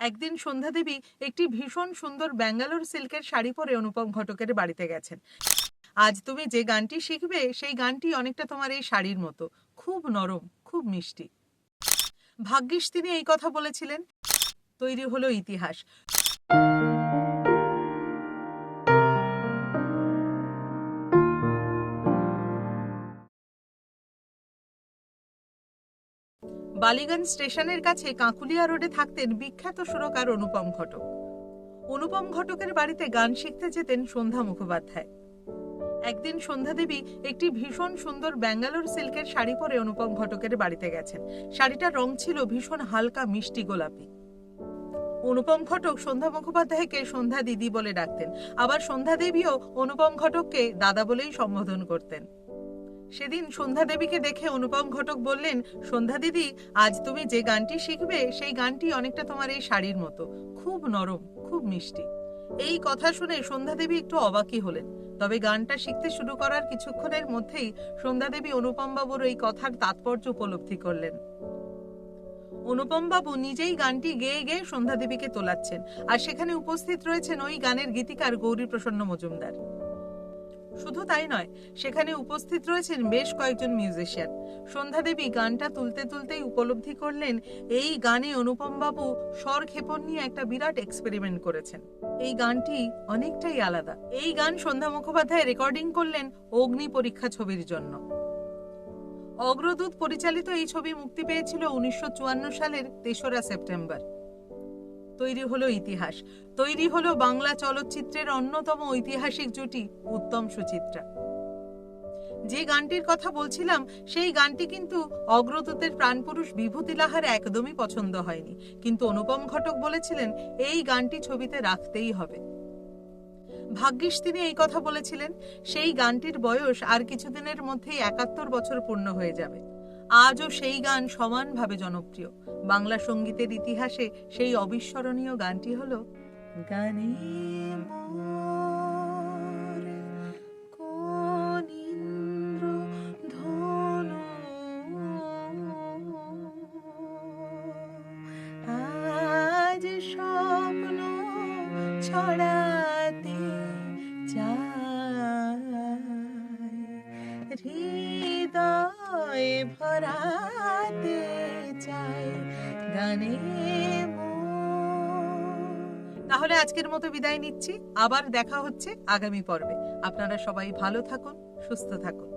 একদিন সন্ধ্যা দেবী একটি ভীষণ সুন্দর ব্যাঙ্গালোর সিল্কের শাড়ি পরে অনুপম ঘটকের বাড়িতে গেছেন। আজ তুমি যে গানটি শিখবে, সেই গানটি অনেকটা তোমার এই শাড়ির মতো। খুব নরম, খুব মিষ্টি। ভাগ্যিস তিনি এই কথা বলেছিলেন। তৈরি হলো ইতিহাস। বালিগঞ্জ স্টেশনের কাছে কাঁকুলিয়া রোডে থাকতেন বিখ্যাত সুরকার অনুপম ঘটক। অনুপম ঘটকের বাড়িতে গান শিখতে যেতেন সন্ধ্যা মুখোপাধ্যায়। একদিন সন্ধ্যা দেবী একটি ভীষণ সুন্দর ব্যাঙ্গালোর সিল্কের শাড়ি পরে অনুপম ঘটকের বাড়িতে গেছেন। শাড়িটার রং ছিল ভীষণ হালকা মিষ্টি গোলাপি। অনুপম ঘটক সন্ধ্যা মুখোপাধ্যায়কে সন্ধ্যা দিদি বলে ডাকতেন। আবার সন্ধ্যা দেবীও অনুপম ঘটককে দাদা বলেই সম্বোধন করতেন। সেদিন সন্ধ্যা দেবীকে দেখে অনুপম ঘটক বললেন, সন্ধ্যা দিদি, আজ তুমি যে গানটি শিখবে, সেই গানটি অনেকটা তোমার এই শাড়ির মতো। খুব নরম, খুব মিষ্টি। এই কথা শুনে সন্ধ্যা দেবী একটু অবাকই হলেন। তবে গানটা শিখতে শুরু করার কিছুক্ষণের মধ্যেই সন্ধ্যা দেবী অনুপম বাবুর এই কথার তাৎপর্য উপলব্ধি করলেন। অনুপম বাবু নিজেই গানটি গেয়ে গেয়ে সন্ধ্যা দেবীকে তোলাচ্ছেন। আর সেখানে উপস্থিত রয়েছেন ওই গানের গীতিকার গৌরী প্রসন্ন মজুমদার। শুধু তাই নয়, সেখানে উপস্থিত রয়েছেন বেশ কয়েকজন মিউজিশিয়ান সন্ধ্যা দেবী গানটা তুলতে তুলতেই উপলব্ধি করলেন, এই গানে অনুপম বাবু স্বর ক্ষেপণ নিয়ে একটা বিরাট এক্সপেরিমেন্ট করেছেন। এই গানটি অনেকটাই আলাদা। এই গান সন্ধ্যা মুখোপাধ্যায় রেকর্ডিং করলেন অগ্নি পরীক্ষা ছবির জন্য। অগ্রদূত পরিচালিত এই ছবি মুক্তি পেয়েছিল উনিশশো চুয়ান্ন সালের তেসরা সেপ্টেম্বর। তৈরি হলো ইতিহাস। তৈরি হলো বাংলা চলচ্চিত্রের অন্যতম ঐতিহাসিক জুটি, উত্তম সুচিত্রা। যে গানটির কথা বলছিলাম, সেই গানটি কিন্তু অগ্রদূতের প্রাণপুরুষ বিভূতি লাহার একদমই পছন্দ হয়নি। কিন্তু অনুপম ঘটক বলেছিলেন, এই গানটি ছবিতে রাখতেই হবে। ভাগ্যিস তিনি এই কথা বলেছিলেন, সেই গানটির বয়স আর কিছুদিনের মধ্যেই একাত্তর বছর পূর্ণ হয়ে যাবে। আজও সেই গান সমানভাবে জনপ্রিয়। বাংলা সঙ্গীতের ইতিহাসে সেই অবিস্মরণীয় গানটি হলো, গানে স্বপ্ন ছড়াতে চাই হৃদয় ভরাতে চাই গানে তাহলে আজকের মতো বিদায় নিচ্ছি। আবার দেখা হচ্ছে আগামী পর্বে। আপনারা সবাই ভালো থাকুন, সুস্থ থাকুন।